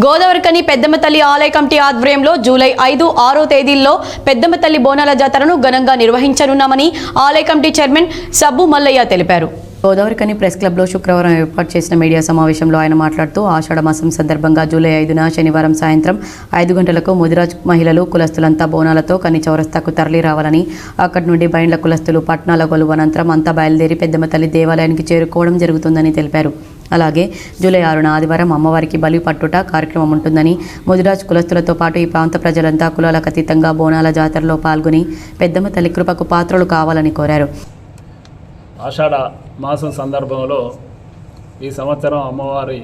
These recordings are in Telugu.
గోదావరికని పెద్దమ్మ తల్లి ఆలయ కమిటీ ఆధ్వర్యంలో జూలై ఐదు ఆరో తేదీల్లో పెద్దమ్మ తల్లి బోనాల జాతరను ఘనంగా నిర్వహించనున్నామని ఆలయ కమిటీ చైర్మన్ సబ్బు మల్లయ్య తెలిపారు. గోదావరికని ప్రెస్ క్లబ్లో శుక్రవారం ఏర్పాటు చేసిన మీడియా సమావేశంలో ఆయన మాట్లాడుతూ ఆషాఢ మాసం సందర్భంగా జూలై ఐదున శనివారం సాయంత్రం ఐదు గంటలకు ముదిరాజ్ మహిళలు కులస్తులంతా బోనాలతో కని చౌరస్తాకు తరలి రావాలని అక్కడి నుండి బైండ్ల కులస్తులు పట్నాల కొలువు అనంతరం అంతా బయలుదేరి పెద్దమ్మ తల్లి దేవాలయానికి చేరుకోవడం జరుగుతుందని తెలిపారు. అలాగే జూలై ఆరున ఆదివారం అమ్మవారికి బలి పట్టుట కార్యక్రమం ఉంటుందని ముదిరాజ్ కులస్తులతో పాటు ఈ ప్రాంత ప్రజలంతా కులాలకు అతీతంగా బోనాల జాతరలో పాల్గొని పెద్దమ్మ తల్లి కృపకు పాత్రలు కావాలని కోరారు. ఆషాఢ మాసం సందర్భంలో ఈ సంవత్సరం అమ్మవారి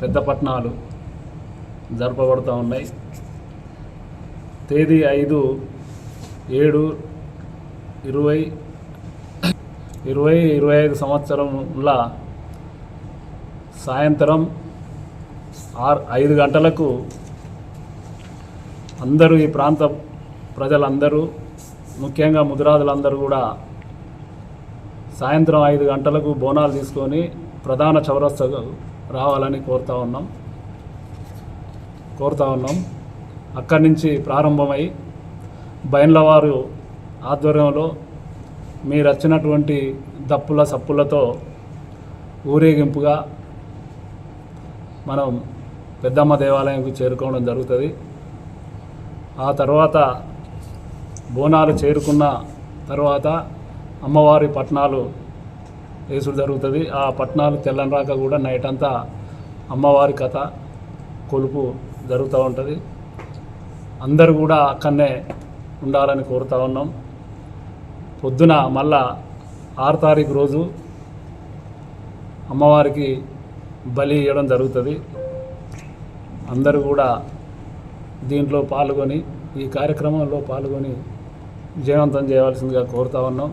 పెద్ద పట్టణాలు జరపబడుతూ ఉన్నాయి. తేదీ ఐదు ఏడు ఇరవై ఇరవై ఇరవై ఐదు సంవత్సరంల సాయంత్రం ఆరు ఐదు గంటలకు అందరూ ఈ ప్రాంత ప్రజలందరూ ముఖ్యంగా ముదిరాజులందరూ కూడా సాయంత్రం ఐదు గంటలకు బోనాలు తీసుకొని ప్రధాన చౌరస్తకు రావాలని కోరుతా ఉన్నాం. కోరుతా ఉన్నాం. అక్కడి నుంచి ప్రారంభమై బయన్లవారు ఆధ్వర్యంలో మీరు వచ్చినటువంటి దప్పుల సప్పులతో ఊరేగింపుగా మనం పెద్దమ్మ దేవాలయంకు చేరుకోవడం జరుగుతుంది. ఆ తర్వాత బోనాలు చేరుకున్న తర్వాత అమ్మవారి పట్నాలు వేసుడు జరుగుతుంది. ఆ పట్నాలు తెల్లనరాక కూడా నైట్ అంతా అమ్మవారి కథ కొలుపు జరుగుతూ ఉంటుంది. అందరూ కూడా అక్కడనే ఉండాలని కోరుతా ఉన్నాం. పొద్దున మళ్ళా ఆరు తారీఖు రోజు అమ్మవారికి బలి ఇవ్వడం జరుగుతుంది. అందరూ కూడా దీంట్లో పాల్గొని ఈ కార్యక్రమంలో పాల్గొని విజయవంతం చేయవలసిందిగా కోరుతా ఉన్నాం.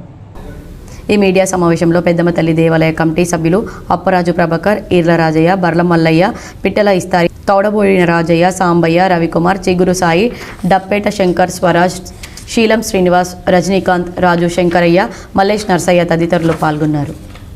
ఈ మీడియా సమావేశంలో పెద్దమ్మ తల్లి దేవాలయ కమిటీ సభ్యులు అప్పరాజు ప్రభాకర్ ఈర్ల రాజయ్య బర్ల మల్లయ్య పిట్టల ఇస్తారి తౌడబోయిన రాజయ్య సాంబయ్య రవికుమార్ చిగురు సాయి డప్పేట శంకర్ స్వరాజ్ శీలం శ్రీనివాస్ రజనీకాంత్ రాజు శంకరయ్య మల్లేష్ నర్సయ్య తదితరులు పాల్గొన్నారు.